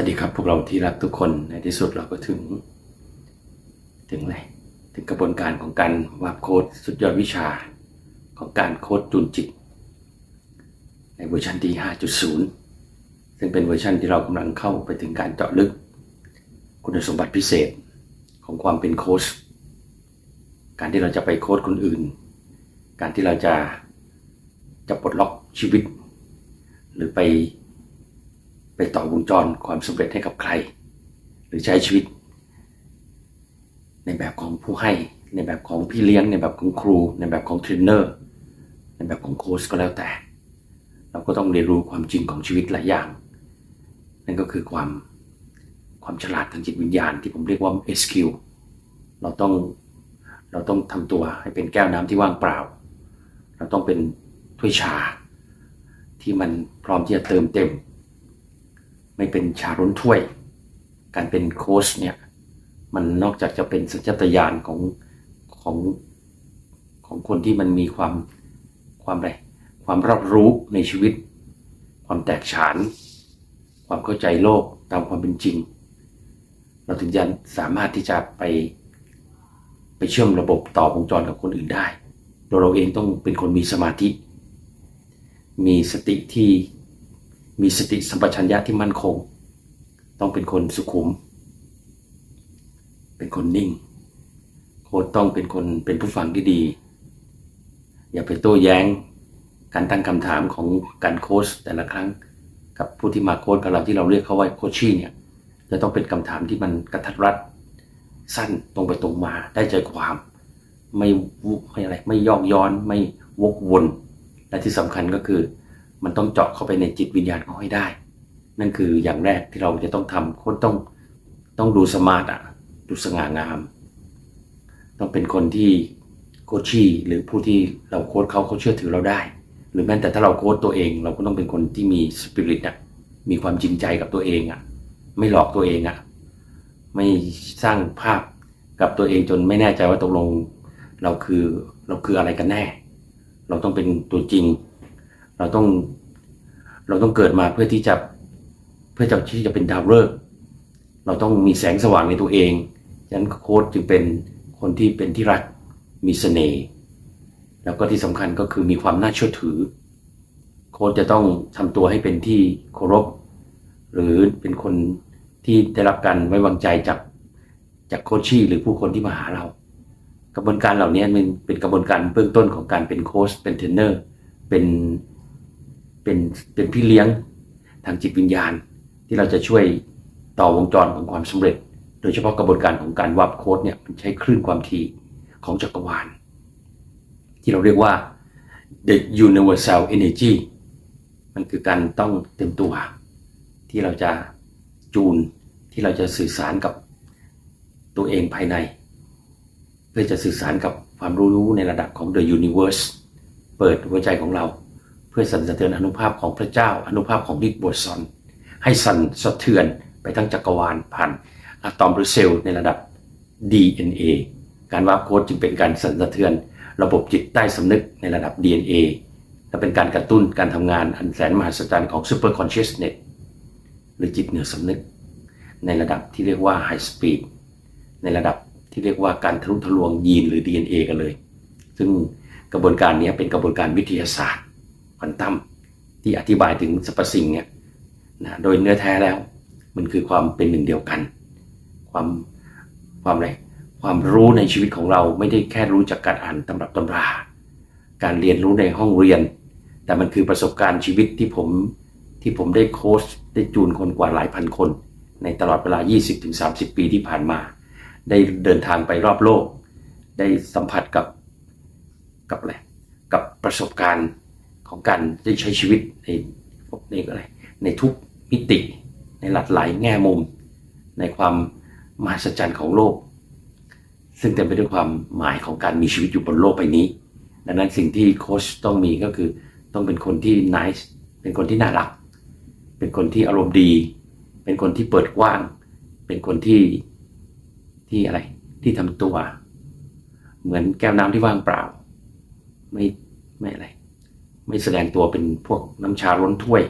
วัสดีครับพวกเราที่รักทุกคนในที่สุดเราก็ถึง ถึงอะไรถึงกระบวนการของการวาดโค้ดสุดยอดวิชาของการโค้ดจูนจิต ในเวอร์ชันที่ 5.0 ซึ่งเป็นเวอร์ชันที่เรากำลังเข้าไปถึงการเจาะลึก คุณสมบัติพิเศษของความเป็นโค้ชการที่เราจะไปโค้ดคนอื่น การที่เราจะจะปลดล็อกชีวิต หรือไป ไปต่อวงจรความสำเร็จให้กับใคร หรือใช้ชีวิต ในแบบของผู้ให้ ในแบบของพี่เลี้ยง ในแบบของครู ในแบบของเทรนเนอร์ในแบบของโค้ชก็แล้วแต่ เราก็ต้องเรียนรู้ความจริงของชีวิตหลายอย่าง นั่นก็คือความความฉลาดทางจิตวิญญาณที่ผมเรียกว่า SQ เราต้องเราต้องทำตัวให้เป็นแก้วน้ำที่ว่างเปล่า เราต้องเป็นถ้วยชา ที่มันพร้อมที่จะเติมเต็ม ไม่เป็นชาร้นถ้วย การเป็นโค้ชเนี่ยมันนอกจากจะเป็นสัญชาตญาณของของของคนที่มันมีความความอะไรความรอบรู้ในชีวิต ความแตกฉาน ความเข้าใจโลกตามความเป็นจริง เราถึงจะสามารถที่จะไปไปเชื่อมระบบต่อวงจรกับคนอื่นได้ โดยเราเองต้องเป็นคนมีสมาธิ มีสติที่ มีสติสัมปชัญญะที่มั่นคง ต้องเป็นคนสุขุม เป็นคนนิ่งโค้ชต้องเป็นคนเป็นผู้ฟังที่ดี อย่าไปโต้แย้งการตั้งคำถามของการโค้ชแต่ละครั้ง กับผู้ที่มาโค้ชกับเราที่เราเรียกเขาว่าโคชชี่เนี่ยจะต้องเป็นคำถามที่มันกระทัดรัดสั้นตรงไปตรงมาได้ใจความ ไม่วุไม่อะไรไม่ยอกย้อนไม่วกวน และที่สำคัญก็คือ มันต้องเจาะเข้าไปในจิตวิญญาณเขาให้ได้ นั่นคืออย่างแรกที่เราจะต้องทำค้ชต้องต้องดูสมาร์ทอะดูสง่างาม ต้องเป็นคนที่โคชชี่หรือผู้ที่เราโค้ชเขาเขาเชื่อถือเราได้ หรือแม้แต่ถ้าเราโค้ชตัวเอง เราก็ต้องเป็นคนที่มีสปิริตอะมีความจริงใจกับตัวเองอะไม่หลอกตัวเองอะไม่สร้างภาพกับตัวเองจนไม่แน่ใจว่าตกลงเราคือเราคืออะไรกันแน่ เราต้องเป็นตัวจริง เราต้องเราต้องเกิดมาเพื่อที่จะเพื่อจะที่จะเป็นดาวฤกษ์เราต้องมีแสงสว่างในตัวเองฉะนั้นโค้ชจึงเป็นคนที่เป็นที่รักมีเสน่ห์แล้วก็ที่สำคัญก็คือมีความน่าเชื่อถือ โค้ชจะต้องทำตัวให้เป็นที่เคารพ หรือเป็นคนที่ได้รับการไว้วางใจจากจากโคชชี่หรือผู้คนที่มาหาเรา กระบวนการเหล่านี้มันเป็นกระบวนการเบื้องต้นของการเป็นโค้ชเป็นเทรนเนอร์เป็น เป็นเป็นพี่เลี้ยงทางจิตวิญญาณ ที่เราจะช่วยต่อวงจรของความสำเร็จ โดยเฉพาะกระบวนการของการวับโค้ดเนี่ยมันใช้คลื่นความถี่ของจักรวาล ที่เราเรียกว่า the universal energy มันคือการต้องเต็มตัว ที่เราจะจูนที่เราจะสื่อสารกับตัวเองภายใน เพื่อจะสื่อสารกับความรู้ในระดับของ the universe เปิดหัวใจของเรา พื่อสั่นสะเทือนอนุภาพของพระเจ้า อนุภาพของบิ๊กบอสอน ให้สั่นสะเทือนไปทั้งจักรวาลผ่านอะตอมหรือเซลล์ในระดับ DNA การวาร์ปโค้ดจึงเป็นการสั่นสะเทือน ระบบจิตใต้สำนึกในระดับ DNA และเป็นการกระตุ้นการทำงานอันแสนมหัศจรรย์ของ Super Consciousness หรือจิตเหนือสำนึก ในระดับที่เรียกว่า High Speed ในระดับที่เรียกว่าการทะลุทะลวงยีนหรือ DNA กันเลย ซึ่งกระบวนการนี้เป็นกระบวนการวิทยาศาสตร์ ควอนตัมที่อธิบายถึงสรรพสิ่งเนี่ยนะโดยเนื้อแท้แล้ว มันคือความเป็นหนึ่งเดียวกัน ความความอะไรความรู้ในชีวิตของเราไม่ได้แค่รู้จากการอ่านตำรับตำรา การเรียนรู้ในห้องเรียน แต่มันคือประสบการณ์ชีวิตที่ผมที่ผมได้โค้ชได้จูนคนกว่าหลายพันคน ในตลอดเวลา 20-30 ปีที่ผ่านมา ได้เดินทางไปรอบโลก ได้สัมผัสกับกับอะไรกับประสบการณ์ ของการได้ใช้ชีวิตในในอะไรในทุกมิติ ในหลากหลายแง่มุม ในความมหัศจรรย์ของโลก ซึ่งเต็มไปด้วยความหมายของการมีชีวิตอยู่บนโลกใบนี้ ดังนั้นสิ่งที่โค้ชต้องมีก็คือต้องเป็นคนที่ nice เป็นคนที่น่ารัก เป็นคนที่อารมณ์ดี เป็นคนที่เปิดกว้าง เป็นคนที่ที่อะไรที่ทำตัว เหมือนแก้วน้ำที่ว่างเปล่า ไม่ไม่อะไร ไม่แสดงตัวเป็นพวกน้ำชาล้นถ้วย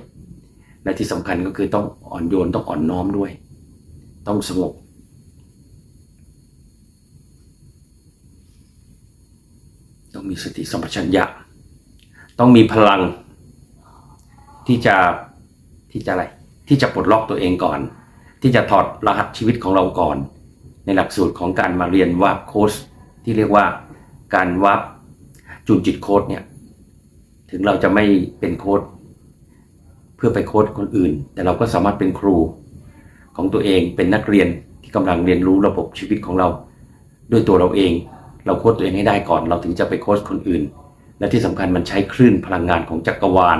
และที่สำคัญก็คือต้องอ่อนโยนต้องอ่อนน้อมด้วย ต้องสงบต้องมีสติสัมปชัญญะ ต้องมีพลัง ที่จะที่จะอะไร ที่จะปลดล็อกตัวเองก่อน ที่จะถอดรหัสชีวิตของเราก่อน ในหลักสูตรของการมาเรียนวาบโค้ชที่เรียกว่าการวาบจูนจิตโค้ดเนี่ย ถึงเราจะไม่เป็นโค้ดเพื่อไปโค้ดคนอื่น แต่เราก็สามารถเป็นครูของตัวเองเป็นนักเรียนที่กำลังเรียนรู้ระบบชีวิตของเรา ด้วยตัวเราเอง เราโค้ดตัวเองให้ได้ก่อน เราถึงจะไปโค้ชคนอื่น และที่สำคัญมันใช้คลื่นพลังงานของจักรวาล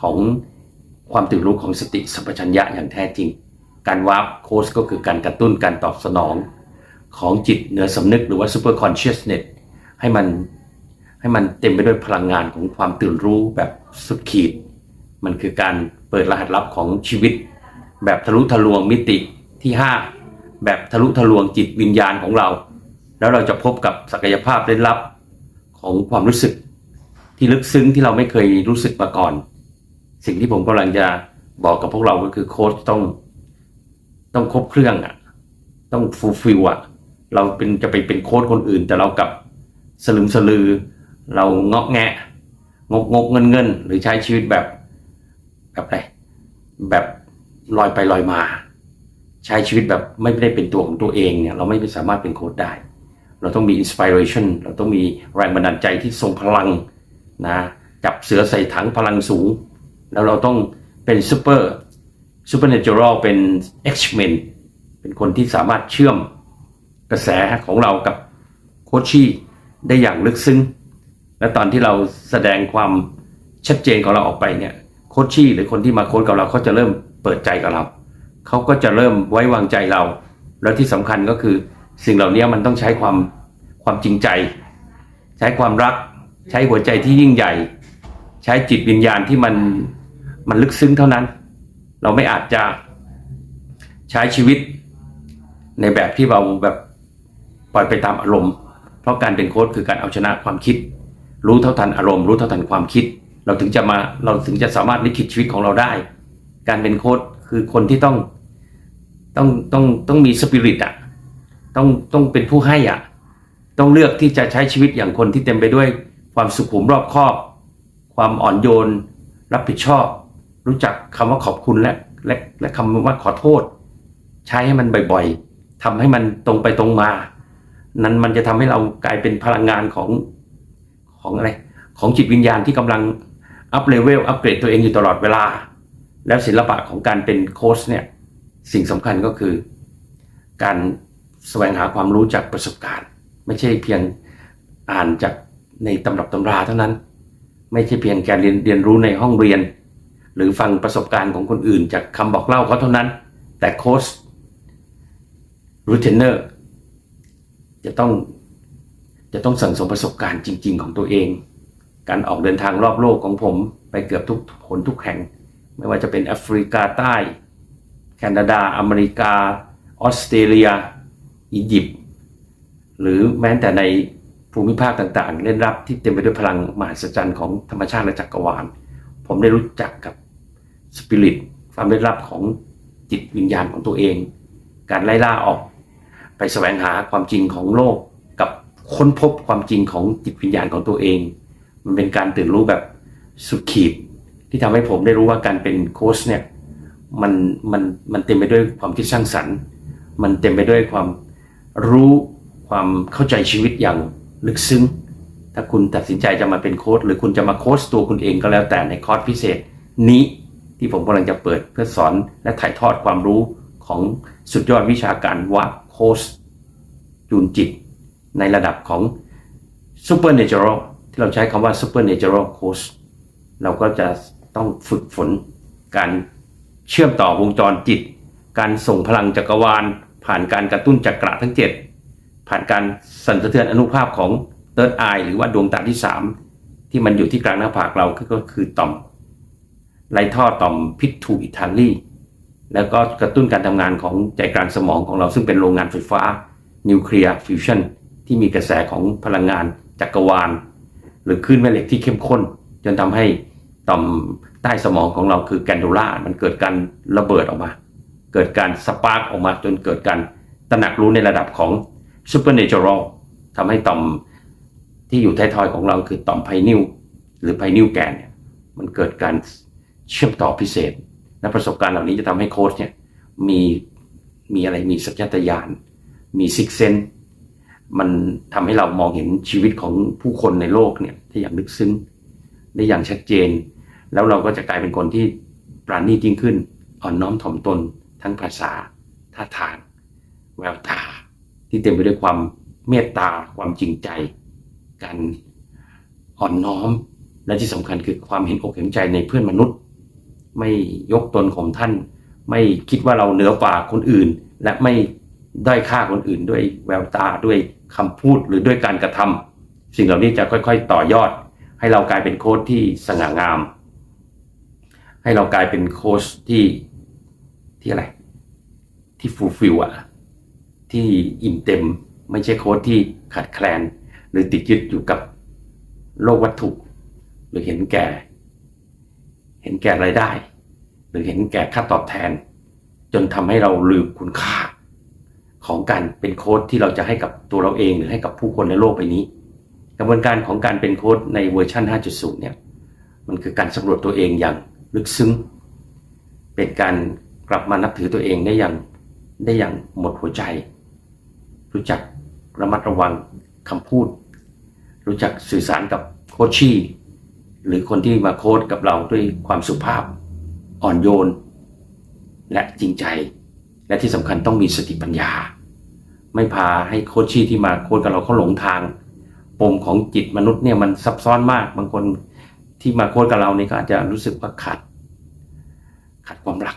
ของความตื่นรู้ของสติสัมปชัญญะอย่างแท้จริง การวาร์ปโค้ชก็คือการกระตุ้นการตอบสนอง ของจิตเหนือสำนึกหรือว่า super consciousness ให้มัน ให้มันเต็มไปด้วยพลังงานของความตื่นรู้แบบสุดขีด มันคือการเปิดรหัสลับของชีวิต แบบทะลุทะลวงมิติที่ 5 แบบทะลุทะลวงจิตวิญญาณของเรา แล้วเราจะพบกับศักยภาพเร้นลับของความรู้สึก ที่ลึกซึ้งที่เราไม่เคยรู้สึกมาก่อน สิ่งที่ผมกำลังจะบอกกับพวกเราก็คือโค้ชต้อง ต้องครบเครื่องอะต้องฟูลฟิลอะเราเป็นจะไปเป็นโค้ชคนอื่น แต่เรากับสลึมสลือ เราเงาะแงะงกงกเงินเงินหรือใช้ชีวิตแบบแบบไรแบบลอยไปลอยมา ใช้ชีวิตแบบไม่ได้เป็นตัวของตัวเองเนี่ยเราไม่สามารถเป็นโค้ชได้ เราต้องมีอินสปิเรชันเราต้องมีแรงบันดาลใจที่ทรงพลังนะจับเสือใส่ถังพลังสูง แล้วเราต้องเป็นซูเปอร์ซูเปอร์เนเจอรัลเป็นเอ็กซ์เมนเป็นคนที่สามารถเชื่อมกระแสของเรากับโคชชี่ได้อย่างลึกซึ้ง และตอนที่เราแสดงความชัดเจนของเราออกไปเนี่ยโคชชี่หรือคนที่มาโค้ชกับเราเขาจะเริ่มเปิดใจกับเราเขาก็จะเริ่มไว้วางใจเรา แล้วที่สำคัญก็คือสิ่งเหล่านี้มันต้องใช้ความความจริงใจ ใช้ความรัก ใช้หัวใจที่ยิ่งใหญ่ ใช้จิตวิญญาณที่มันมันลึกซึ้งเท่านั้น เราไม่อาจจะใช้ชีวิตในแบบที่เราแบบปล่อยไปตามอารมณ์ เพราะการเป็นโค้ชคือการเอาชนะความคิด รู้เท่าทันอารมณ์รู้เท่าทันความคิด เราถึงจะมาเราถึงจะสามารถลิขิตชีวิตของเราได้ การเป็นโค้ชคือคนที่ต้องต้องต้องต้องมีสปิริตอะต้องต้องเป็นผู้ให้อะต้องเลือกที่จะใช้ชีวิตอย่างคนที่เต็มไปด้วยความสุขุมรอบคอบ ความอ่อนโยน รับผิดชอบ รู้จักคำว่าขอบคุณและและและคำว่าขอโทษ ใช้ให้มันบ่อยๆทำให้มันตรงไปตรงมา นั้นมันจะทำให้เรากลายเป็นพลังงานของ ของอะไรของจิตวิญญาณที่กำลังอัพเลเวลอัปเกรดตัวเองอยู่ตลอดเวลา แล้วศิลปะของการเป็นโค้ชเนี่ยสิ่งสำคัญก็คือ การแสวงหาความรู้จากประสบการณ์ ไม่ใช่เพียงอ่านจากในตำรับตำราเท่านั้น ไม่ใช่เพียงการเรียนเรียนรู้ในห้องเรียน หรือฟังประสบการณ์ของคนอื่น จากคำบอกเล่าเขาเท่านั้น แต่โค้ชรูเทนเนอร์จะต้อง จะต้องสั่งสมประสบการณ์จริง ๆ ของตัวเอง การออกเดินทางรอบโลกของผมไปเกือบทุกผลทุกแห่ง ไม่ว่าจะเป็นแอฟริกาใต้ แคนาดา อเมริกา ออสเตรเลีย อียิปต์ หรือแม้แต่ในภูมิภาคต่างๆ เล่นรับที่เต็มไปด้วยพลังมหัศจรรย์ของธรรมชาติและจักรวาล ผมได้รู้จักกับสปิริตความเล่นลับของจิตวิญญาณของตัวเอง การไล่ล่าออก ไปแสวงหาความจริงของโลก ค้นพบความจริงของจิตวิญญาณของตัวเอง มันเป็นการตื่นรู้แบบสุดขีด ที่ทำให้ผมได้รู้ว่าการเป็นโค้ชเนี่ยมันมันมันเต็มไปด้วยความคิดสร้างสรรค์ มันเต็มไปด้วยความรู้ความเข้าใจชีวิตอย่างลึกซึ้ง ถ้าคุณตัดสินใจจะมาเป็นโค้ชหรือคุณจะมาโค้ชตัวคุณเองก็แล้วแต่ในคอร์สพิเศษนี้ที่ผมกำลังจะเปิดเพื่อสอนและถ่ายทอดความรู้ของสุดยอดวิชาการว่าโค้ชจูนจิต ในระดับของ supernatural ที่เราใช้คำว่า supernatural coach เราก็จะต้องฝึกฝนการเชื่อมต่อวงจรจิต การส่งพลังจักรวาล ผ่านการกระตุ้นจักระทั้ง 7 ผ่านการสั่นสะเทือนอนุภาพของ third eye หรือว่าดวงตาที่ 3 ที่มันอยู่ที่กลางหน้าผากเราก็คือต่อมไรท่อต่อมพิษทูอิตาลีแล้วก็กระตุ้นการทำงานของใจกลางสมองของเราซึ่งเป็นโรงงานไฟฟ้านิวเคลียร์ฟิวชั่น ที่มีกระแสของพลังงานจักรวาล หรือคลื่นแม่เหล็กที่เข้มข้น จนทำให้ต่อมใต้สมองของเราคือแกนดูล่ามันเกิดการระเบิดออกมา เกิดการสปาร์กออกมาจนเกิดการตระหนักรู้ในระดับของ supernatural ทำให้ต่อมที่อยู่ท้ายทอยของเราคือต่อมไพนิวหรือไพนิวแกนเนี่ยมันเกิดการเชื่อมต่อพิเศษ และประสบการณ์เหล่านี้จะทำให้โค้ชเนี่ยมีมีอะไรมีสัญชาตญาณมีซิกเซน มันทำให้เรามองเห็นชีวิตของผู้คนในโลกเนี่ยได้อย่างลึกซึ้งได้อย่างชัดเจน แล้วเราก็จะกลายเป็นคนที่ปราณีตยิ่งขึ้น อ่อนน้อมถ่อมตน ทั้งภาษาท่าทาง แววตา ที่เต็มไปด้วยความเมตตาความจริงใจ การอ่อนน้อม และที่สำคัญคือความเห็นอกเห็นใจในเพื่อนมนุษย์ ไม่ยกตนข่มท่าน ไม่คิดว่าเราเหนือกว่าคนอื่น และไม่ด้อยค่าคนอื่นด้วยแววตาด้วย คำพูดหรือด้วยการกระทำสิ่งเหล่านี้จะค่อย ๆ ต่อยอด ให้เรากลายเป็นโค้ชที่สง่างาม ให้เรากลายเป็นโค้ชที่ที่อะไร ที่ฟูลฟิลอะที่อิ่มเต็มไม่ใช่โค้ชที่ขาดแคลน หรือติดยึดอยู่กับโลกวัตถุ หรือเห็นแก่ เห็นแก่รายได้ หรือเห็นแก่ค่าตอบแทน จนทำให้เราลืมคุณค่า ของการเป็นโค้ดที่เราจะให้กับตัวเราเองหรือให้กับผู้คนในโลกใบนี้ กระบวนการของการเป็นโค้ดในเวอร์ชัน5.0 เนี่ยมันคือการสำรวจตัวเองอย่างลึกซึ้ง เป็นการกลับมานับถือตัวเองได้อย่างได้อย่างหมดหัวใจ รู้จักระมัดระวังคำพูด รู้จักสื่อสารกับโคชชี่หรือคนที่มาโค้ดกับเราด้วยความสุภาพอ่อนโยน และจริงใจ และที่สำคัญต้องมีสติปัญญา ไม่พาให้โคชชี่ที่มาโค้ดกับเราเขาหลงทาง ปมของจิตมนุษย์เนี่ยมันซับซ้อนมาก บางคนที่มาโค้ดกับเราเนี่ยก็อาจจะรู้สึกว่าขาดขาดความรัก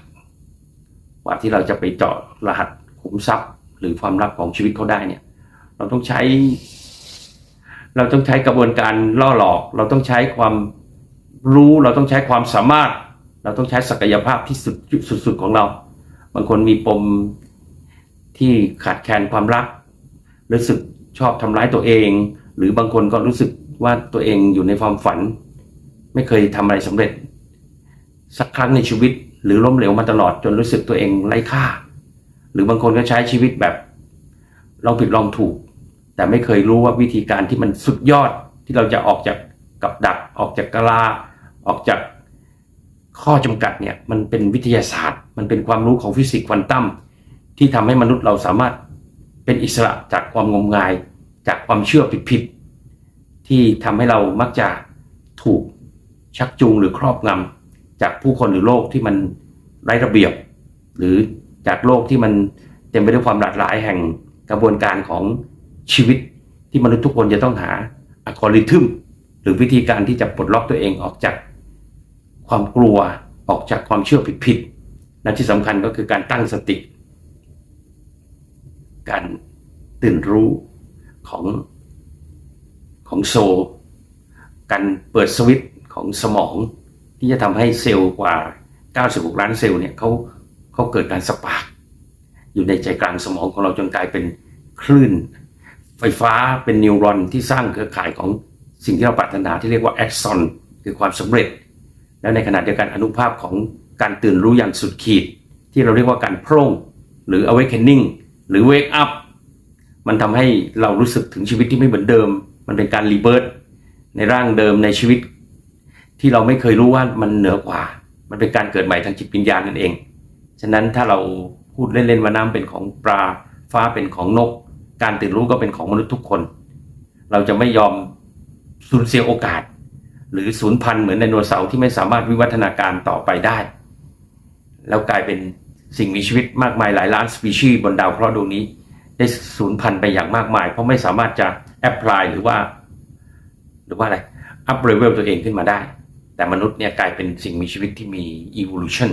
กว่าที่เราจะไปเจาะรหัสขุมทรัพย์ หรือความลับของชีวิตเขาได้เนี่ย เราต้องใช้ เราต้องใช้กระบวนการล่อหลอก เราต้องใช้ความรู้เราต้องใช้ความสามารถ เราต้องใช้ศักยภาพที่สุดสุดๆของเรา บางคนมีปม ที่ขาดแคลนความรัก รู้สึกชอบทำร้ายตัวเอง หรือบางคนก็รู้สึกว่าตัวเองอยู่ในความฝัน ไม่เคยทำอะไรสำเร็จ สักครั้งในชีวิต หรือล้มเหลวมาตลอดจนรู้สึกตัวเองไร้ค่า หรือบางคนก็ใช้ชีวิตแบบลองผิดลองถูก แต่ไม่เคยรู้ว่าวิธีการที่มันสุดยอดที่เราจะออกจากกับดักออกจากกะลาออกจากข้อจำกัดเนี่ยมันเป็นวิทยาศาสตร์ มันเป็นความรู้ของฟิสิกส์ควอนตัม ที่ทำให้มนุษย์เราสามารถเป็นอิสระจากความงมงาย จากความเชื่อผิดๆที่ทำให้เรามักจะถูกชักจูงหรือครอบงำจากผู้คนหรือโลกที่มันไร้ระเบียบ หรือจากโลกที่มันเต็มไปด้วยความหลากหลายแห่งกระบวนการของชีวิตที่มนุษย์ทุกคนจะต้องหาอัลกอริทึมหรือวิธีการที่จะปลดล็อกตัวเองออกจากความกลัวออกจากความเชื่อผิดๆและที่สำคัญก็คือการตั้งสติ การตื่นรู้ของของโซ การเปิดสวิตช์ของสมองที่จะทำให้เซลล์กว่า 96 ล้านเซลล์เนี่ยเขาเขาเกิดการสปาร์กอยู่ในใจกลางสมองของเราจนกลายเป็นคลื่น ไฟฟ้าเป็นนิวรอนที่สร้างเครือข่ายของสิ่งที่เราปรารถนาที่เรียกว่าแอ x ซอนคือความสำเร็จ แล้วในขณะเดียวกันอนุภาพของการตื่นรู้อย่างสุดขีด ที่เราเรียกว่าการโพร่งหรือ awakening หรือ wake up มันทำให้เรารู้สึกถึงชีวิตที่ไม่เหมือนเดิม มันเป็นการรีเบิร์ตในร่างเดิมในชีวิต ที่เราไม่เคยรู้ว่ามันเหนือกว่า มันเป็นการเกิดใหม่ทางจิตวิญญาณนั่นเอง ฉะนั้นถ้าเราพูดเล่นๆว่าน้ำเป็นของปลาฟ้าเป็นของนก การตื่นรู้ก็เป็นของมนุษย์ทุกคน เราจะไม่ยอมสูญเสียโอกาส หรือสูญพันธุ์เหมือนไดโนเสาร์ที่ไม่สามารถวิวัฒนาการต่อไปได้ แล้วกลายเป็น สิ่งมีชีวิตมากมายหลายล้านสปีชีส์บนดาวเคราะห์ดวงนี้ ได้สูญพันธุ์ไปอย่างมากมาย เพราะไม่สามารถจะแอพพลายหรือว่า หรือว่าอะไรอัพเลเวลตัวเองขึ้นมาได้ แต่มนุษย์เนี่ยกลายเป็นสิ่งมีชีวิตที่มี evolution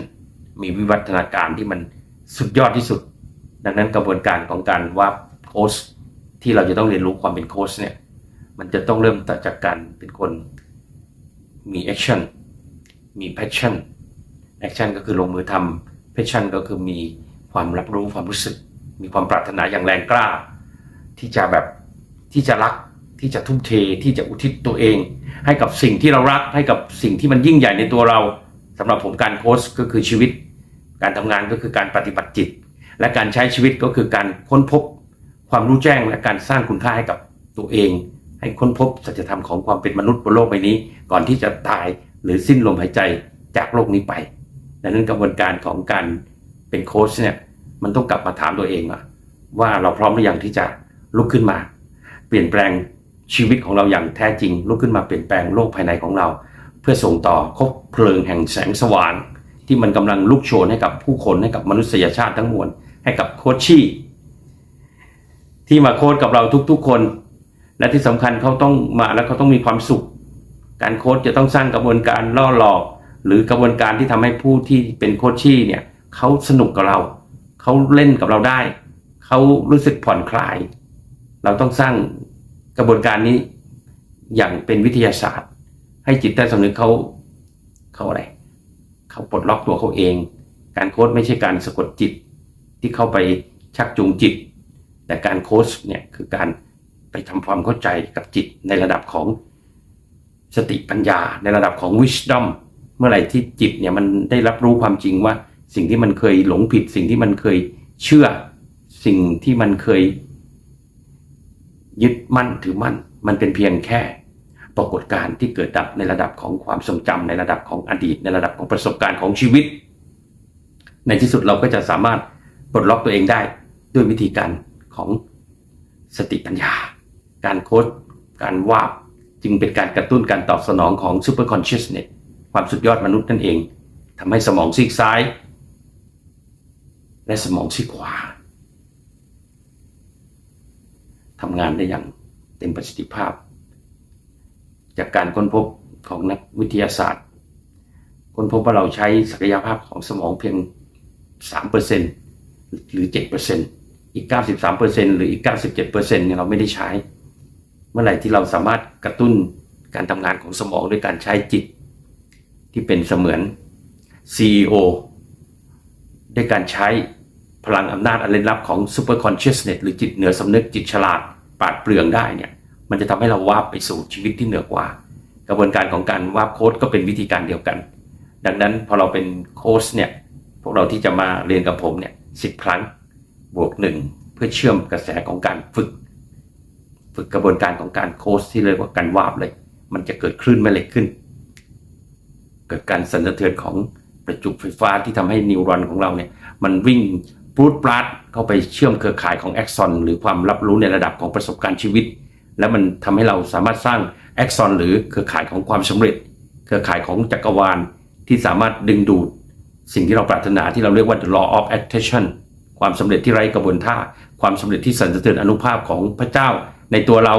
มีวิวัฒนาการที่มันสุดยอดที่สุด ดังนั้นกระบวนการของการว่าโค้ชที่เราจะต้องเรียนรู้ความเป็นโค้ชเนี่ยมันจะต้องเริ่มจากการเป็นคนมีแอคชั่นมีแพชชั่นแอคชั่นก็คือลงมือทำ แพชชั่นก็คือมีความรับรู้ความรู้สึก มีความปรารถนาอย่างแรงกล้า ที่จะแบบที่จะรักที่จะทุ่มเทที่จะอุทิศตัวเอง ให้กับสิ่งที่เรารักให้กับสิ่งที่มันยิ่งใหญ่ในตัวเราสำหรับผมการโค้ชก็คือชีวิต การทำงานก็คือการปฏิบัติจิต และการใช้ชีวิตก็คือการค้นพบความรู้แจ้งและการสร้างคุณค่าให้กับตัวเอง ให้ค้นพบสัจธรรมของความเป็นมนุษย์บนโลกใบนี้ ก่อนที่จะตายหรือสิ้นลมหายใจจากโลกนี้ไป ดังนั้นกระบวนการของการเป็นโค้ชเนี่ยมันต้องกลับมาถามตัวเองอะว่าเราพร้อมหรือยังที่จะลุกขึ้นมา เปลี่ยนแปลงชีวิตของเราอย่างแท้จริง ลุกขึ้นมาเปลี่ยนแปลงโลกภายในของเรา เพื่อส่งต่อคบเพลิงแห่งแสงสว่าง ที่มันกำลังลุกโชนให้กับผู้คนให้กับมนุษยชาติทั้งมวลให้กับโคชชี่ที่มาโค้ชกับเราทุกๆคน และที่สำคัญเขาต้องมาแล้วเขาต้องมีความสุข การโค้ชจะต้องสร้างกระบวนการล่อหลอก หรือกระบวนการที่ทำให้ผู้ที่เป็นโคชชี่เนี่ยเขาสนุกกับเราเขาเล่นกับเราได้เขารู้สึกผ่อนคลาย เราต้องสร้างกระบวนการนี้อย่างเป็นวิทยาศาสตร์ ให้จิตใต้สำนึกเขาเขาอะไรเขาปลดล็อกตัวเขาเอง การโค้ชไม่ใช่การสะกดจิตที่เข้าไปชักจูงจิต แต่การโค้ชเนี่ยคือการไปทำความเข้าใจกับจิตในระดับของสติปัญญาในระดับของ wisdom เมื่อไหร่ที่จิตเนี่ยมันได้รับรู้ความจริงว่า สิ่งที่มันเคยหลงผิด สิ่งที่มันเคยเชื่อ สิ่งที่มันเคย ยึดมั่นถือมั่น มันเป็นเพียงแค่ปรากฏการณ์ที่เกิดดับในระดับของความทรงจำในระดับของอดีต ในระดับของประสบการณ์ของชีวิต ในที่สุดเราก็จะสามารถปลดล็อกตัวเองได้ด้วยวิธีการของสติปัญญา การโค้ดการวาบจึงเป็นการกระตุ้นการตอบสนองของ super consciousness ความสุดยอดมนุษย์นั่นเองทำให้สมองซีกซ้าย และสมองซีกขวาทำงานได้อย่างเต็มประสิทธิภาพ จากการค้นพบของนักวิทยาศาสตร์ ค้นพบว่าเราใช้ศักยภาพของสมองเพียง 3%หรือ 7%อีก 93%หรืออีก 97%เนี่ยเราไม่ได้ใช้ เมื่อไหร่ที่เราสามารถกระตุ้นการทำงานของสมองด้วยการใช้จิต ที่เป็นเสมือน CEO ด้วยการใช้พลังอำนาจอันลึกลับของ super consciousness หรือจิตเหนือสำนึกจิตฉลาดปราดเปลืองได้เนี่ย มันจะทำให้เราวาบไปสู่ชีวิตที่เหนือกว่า กระบวนการของการวาบโค้ดก็เป็นวิธีการเดียวกัน ดังนั้นพอเราเป็นโค้ชเนี่ย พวกเราที่จะมาเรียนกับผมเนี่ยสิบครั้งบวกหนึ่งเพื่อเชื่อมกระแสของการฝึก ฝึกกระบวนการของการโค้ชที่เรียกว่าการวาบเลย มันจะเกิดคลื่นแม่เหล็กขึ้น เกิดการสั่นสะเทือนของประจุไฟฟ้าที่ทำให้นิวรอนของเราเนี่ยมันวิ่งปรูดปราดเข้าไปเชื่อมเครือข่ายของแอ็กซอนหรือความรับรู้ในระดับของประสบการณ์ชีวิต แล้วมันทำให้เราสามารถสร้างแอ็กซอนหรือเครือข่ายของความสำเร็จ เครือข่ายของจักรวาลที่สามารถดึงดูด สิ่งที่เราปรารถนาที่เราเรียกว่า the law of attraction ความสำเร็จที่ไร้กระบวนท่า ความสำเร็จที่สั่นสะเทือนอนุภาพของพระเจ้า ในตัวเรา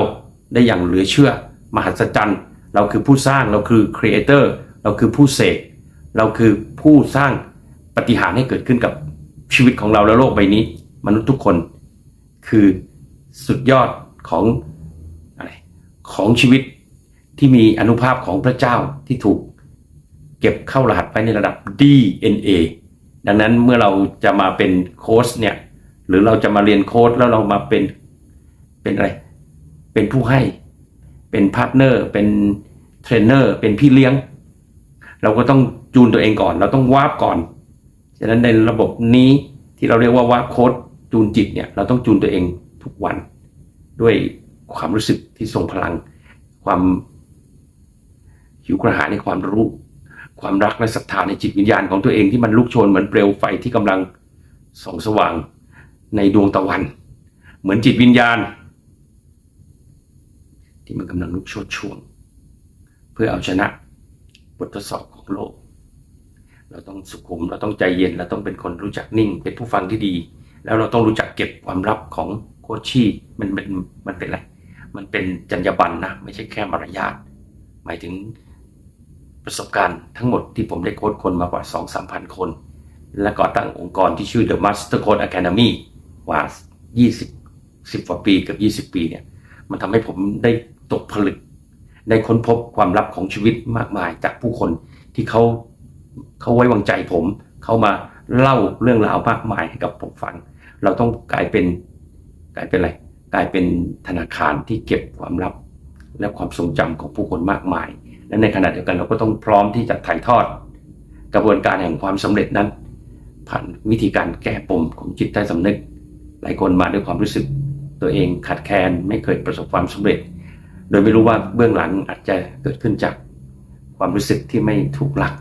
ได้อย่างเหลือเชื่อ มหัศจรรย์ เราคือผู้สร้างเราคือ creator เร ราคือผู้เสกเราคือผู้สร้างปฏิหารให้เกิดขึ้นกับชีวิตของเราและโลกใบนี้ มนุษย์ทุกคนคือสุดยอดของอะไรของชีวิตที่มีอนุภาพของพระเจ้าที่ถูกเก็บเข้ารหัสไปในระดับ DNA ดังนั้นเมื่อเราจะมาเป็นโค้ชเนี่ยหรือเราจะมาเรียนโค้ชแล้วเรามาเป็นเป็นอะไร เป็นผู้ให้ เป็นพาร์ทเนอร์ เป็นเทรนเนอร์ เป็นพี่เลี้ยง เราก็ต้องจูนตัวเองก่อน เราต้องวาบก่อน ฉะนั้นในระบบนี้ที่เราเรียกว่าวาบโค้ดจูนจิตเนี่ยเราต้องจูนตัวเองทุกวัน ด้วยความรู้สึกที่ทรงพลัง ความหิวกระหายในความรู้ ความรักและศรัทธาในจิตวิญญาณของตัวเองที่มันลุกโชนเหมือนเปลวไฟที่กำลังส่องสว่างในดวงตะวัน เหมือนจิตวิญญาณ ที่มันกำลังลุกโชนช่วง เพื่อเอาชนะ บททดสอบของโลก เราต้องสุขุม เราต้องใจเย็น เราต้องเป็นคนรู้จักนิ่ง เป็นผู้ฟังที่ดี แล้วเราต้องรู้จักเก็บความลับของโคชชี่มันมันมันเป็นอะไร มันเป็นจรรยาบรรณนะ ไม่ใช่แค่มารยาท หมายถึงประสบการณ์ทั้งหมดที่ผมได้โค้ชคนมากว่า 2 3 0 0 0คน และก่อตั้งองค์กรที่ชื่อ The Master Code Academy กว่า 20 10กว่าปีเกือบ20 ปีเนี่ย มันทำให้ผมได้ตกผลึก ได้ค้นพบความลับของชีวิตมากมายจากผู้คนที่เขาเขาไว้วางใจผม เขามาเล่าเรื่องราวมากมายให้กับผมฟัง เราต้องกลายเป็นกลายเป็นอะไรกลายเป็นธนาคารที่เก็บความลับ และความทรงจำของผู้คนมากมาย และในขณะเดียวกันเราก็ต้องพร้อมที่จะถ่ายทอด กระบวนการแห่งความสำเร็จนั้น ผ่านวิธีการแก้ปมของจิตใต้สำนึก หลายคนมาด้วยความรู้สึก ตัวเองขาดแคลนไม่เคยประสบความสำเร็จ โดยไม่รู้ว่าเบื้องหลังอาจจะเกิดขึ้นจากความรู้สึกที่ไม่ถูกหลัก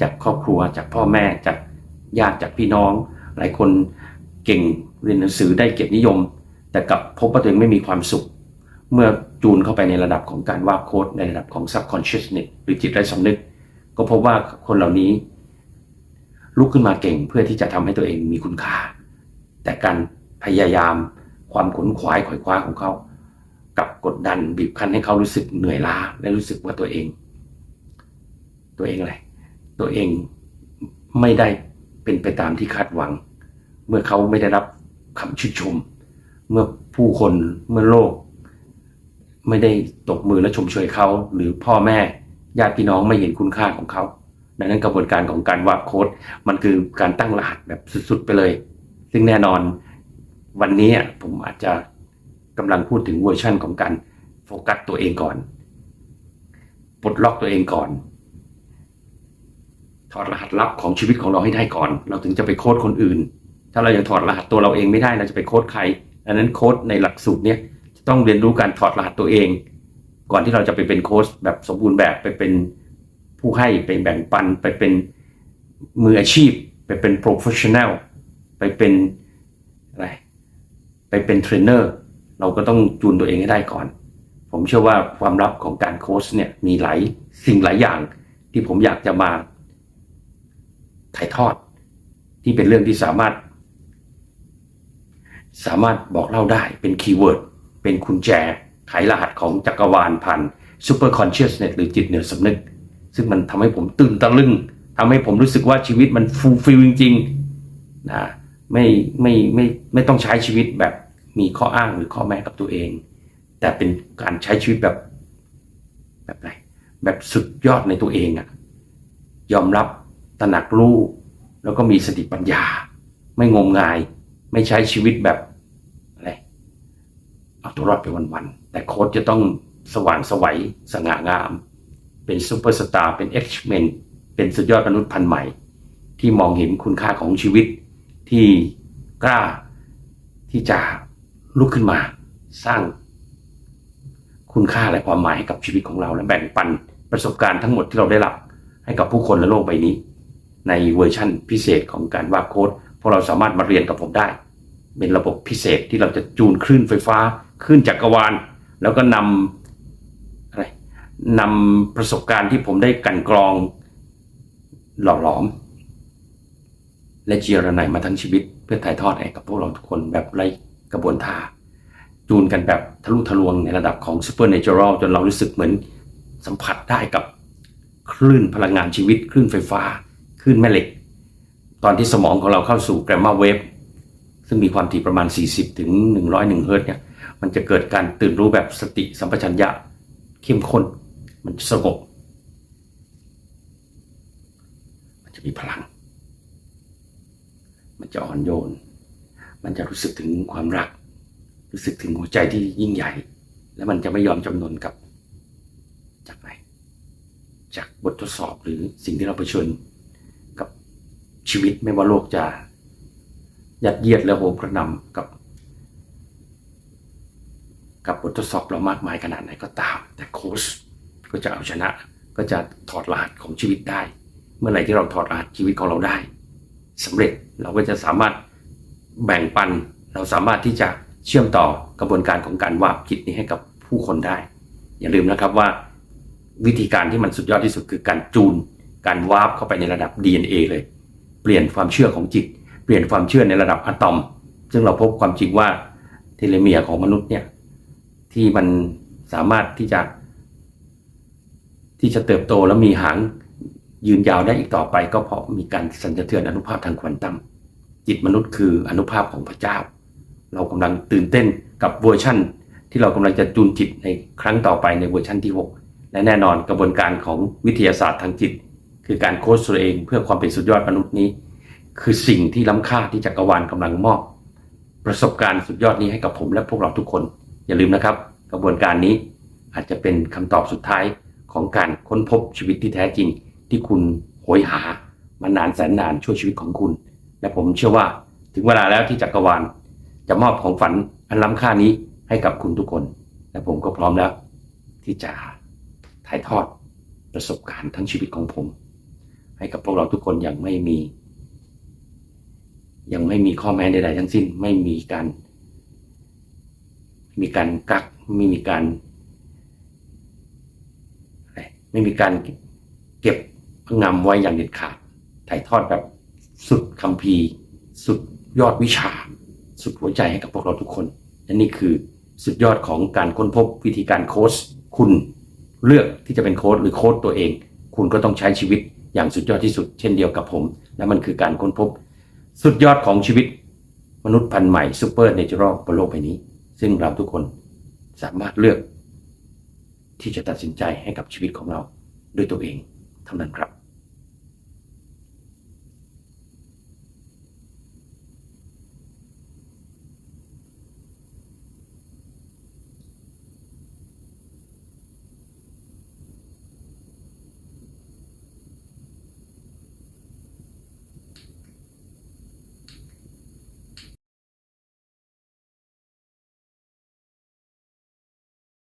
จากครอบครัว จากพ่อแม่จากญาติจากพี่น้อง หลายคนเก่งเรียนหนังสือได้เกียรตินิยม แต่กลับพบว่าตัวเองไม่มีความสุข เมื่อจูนเข้าไปในระดับของการวาดโค้ดในระดับของ subconsciousness หรือจิตไร้สำนึก ก็พบว่าคนเหล่านี้ ลุกขึ้นมาเก่งเพื่อที่จะทำให้ตัวเองมีคุณค่า แต่การพยายามความขนขวายขวายคว้าของเขา กับกดดันบีบคั้นให้เขารู้สึกเหนื่อยล้า และรู้สึกว่าตัวเอง ตัวเองอะไรตัวเองไม่ได้เป็นไปตามที่คาดหวัง เมื่อเขาไม่ได้รับคำชื่นชม เมื่อผู้คนเมื่อโลก ไม่ได้ตบมือและชมเชยเขา หรือพ่อแม่ญาติพี่น้องไม่เห็นคุณค่าของเขาดังนั้นกระบวนการของการวาดโค้ดมันคือการตั้งรหัสแบบสุดๆไปเลย ซึ่งแน่นอนวันนี้ผมอาจจะ กำลังพูดถึงเวอร์ชั่นของการโฟกัสตัวเองก่อนปลดล็อกตัวเองก่อนถอดรหัสลับของชีวิตของเราให้ได้ก่อน เราถึงจะไปโค้ดคนอื่น ถ้าเรายังถอดรหัสตัวเราเองไม่ได้เราจะไปโค้ดใครดังนั้นโค้ดในหลักสูตรเนี้ยจะต้องเรียนรู้การถอดรหัสตัวเอง ก่อนที่เราจะไปเป็นโค้ชแบบสมบูรณ์แบบไปเป็นผู้ให้ไปแบ่งปัน ไปเป็นมืออาชีพ ไปเป็น professional ไปเป็นอะไรไปเป็นเทรนเนอร์ เราก็ต้องจูนตัวเองให้ได้ก่อน ผมเชื่อว่าความลับของการโค้ชเนี่ยมีหลายสิ่งหลายอย่างที่ผมอยากจะมาถ่ายทอด ที่เป็นเรื่องที่สามารถ สามารถบอกเล่าได้เป็นคีย์เวิร์ดเป็นกุญแจไขรหัสของจักรวาลพัน super consciousness หรือจิตเหนือสำนึก ซึ่งมันทำให้ผมตื่นตะลึงทำให้ผมรู้สึกว่าชีวิตมันฟูลฟิลจริงๆนะไม่ไม่ไม่ไม่ต้องใช้ชีวิตแบบ มีข้ออ้างหรือข้อแม้กับตัวเอง แต่เป็นการใช้ชีวิตแบบ แบบไหนแบบสุดยอดในตัวเองอะยอมรับตระหนักรู้แล้วก็มีสติปัญญา ไม่งมงาย ไม่ใช้ชีวิตแบบอะไรเอาตัวรอดไปวันๆแต่โค้ชจะต้องสว่างสวัยสง่างาม เป็นซูเปอร์สตาร์เป็นเอ็กซ์แมนเป็นสุดยอดมนุษย์พันธุ์ใหม่ ที่มองเห็นคุณค่าของชีวิตที่กล้าที่จะ ลุกขึ้นมา สร้างคุณค่าและความหมายให้กับชีวิตของเราและแบ่งปันประสบการณ์ทั้งหมดที่เราได้รับให้กับผู้คนและโลกใบนี้ ในเวอร์ชั่นพิเศษของการวาดโค้ดพวกเราสามารถมาเรียนกับผมได้ เป็นระบบพิเศษที่เราจะจูนคลื่นไฟฟ้าคลื่นจักรวาล แล้วก็นำอะไรนำประสบการณ์ที่ผมได้กันกรองหล่อหลอม และเจียระไนมาทั้งชีวิต เพื่อถ่ายทอดให้กับพวกเราทุกคนแบบไร้ กระบวนท่าจูนกันแบบทะลุทะลวงในระดับของซูเปอร์เนเจอรัลจนเรารู้สึกเหมือนสัมผัสได้กับคลื่นพลังงานชีวิต คลื่นไฟฟ้า คลื่นแม่เหล็ก ตอนที่สมองของเราเข้าสู่แกรมมาเวฟซึ่งมีความถี่ประมาณ 40 ถึง 101 เฮิรตซ์เนี่ยมันจะเกิดการตื่นรู้แบบสติสัมปชัญญะเข้มข้น มันสงบมันจะมีพลัง มันจะอ่อนโยน มันจะรู้สึกถึงความรัก รู้สึกถึงหัวใจที่ยิ่งใหญ่ และมันจะไม่ยอมจำนนกับ จากไหนจากบททดสอบหรือสิ่งที่เราเผชิญกับชีวิตไม่ว่าโลกจะยัดเยียดและโหมกระนำกับ กับบททดสอบเรามากมายขนาดไหนก็ตาม แต่โค้ชก็จะเอาชนะ ก็จะถอดรหัสของชีวิตได้ เมื่อไหร่ที่เราถอดรหัสชีวิตของเราได้สำเร็จเราก็จะสามารถ แบ่งปันเราสามารถที่จะเชื่อมต่อกระบวนการของการวาบจิตนี้ให้กับผู้คนได้ อย่าลืมนะครับว่า วิธีการที่มันสุดยอดที่สุดคือการจูน การวาร์ปเข้าไปในระดับ DNA เลย เปลี่ยนความเชื่อของจิต เปลี่ยนความเชื่อในระดับอะตอม ซึ่งเราพบความจริงว่าเทเลเมียของมนุษย์เนี่ยที่มันสามารถที่จะ ที่จะเติบโตแล้วมีหางยืนยาวได้อีกต่อไป ก็เพราะมีการสั่นสะเทือนอนุภาพทางควอนตัม จิตมนุษย์คืออนุภาพของพระเจ้า เรากำลังตื่นเต้นกับเวอร์ชั่น ที่เรากำลังจะจูนจิตในครั้งต่อไปในเวอร์ชั่นที่ 6 และแน่นอนกระบวนการของวิทยาศาสตร์ทางจิต คือการโค้ชตัวเองเพื่อความเป็นสุดยอดมนุษย์นี้ คือสิ่งที่ล้ำค่าที่จักรวาลกำลังมอบ ประสบการณ์สุดยอดนี้ให้กับผมและพวกเราทุกคน อย่าลืมนะครับ กระบวนการนี้อาจจะเป็นคำตอบสุดท้ายของการค้นพบชีวิตที่แท้จริง ที่คุณโหยหามานานแสนนานช่วยชีวิตของคุณ และผมเชื่อว่าถึงเวลาแล้วที่จักรวาล จะมอบของฝันอันล้ำค่านี้ให้กับคุณทุกคน และผมก็พร้อมแล้ว ที่จะถ่ายทอดประสบการณ์ทั้งชีวิตของผม ให้กับพวกเราทุกคนอย่างไม่มี ยังไม่มีข้อแม้ใดๆทั้งสิ้น ไม่มีการ มีการกักไม่มีการไรไม่มีการเก็บงำไว้อย่างเด็ดขาดถ่ายทอดแบบ สุดคัมภีสุดยอดวิชา สุดหัวใจให้กับพวกเราทุกคนและนี่คือสุดยอดของการค้นพบวิธีการโค้ชคุณเลือกที่จะเป็นโค้ชหรือโค้ชตัวเอง คุณก็ต้องใช้ชีวิตอย่างสุดยอดที่สุดเช่นเดียวกับผม และมันคือการค้นพบ สุดยอดของชีวิต มนุษย์พันธุ์ใหม่ซูเปอร์เนเจอรัลบนโลกใบนี้ ซึ่งเราทุกคนสามารถเลือก ที่จะตัดสินใจให้กับชีวิตของเราด้วยตัวเองเท่านั้นครับ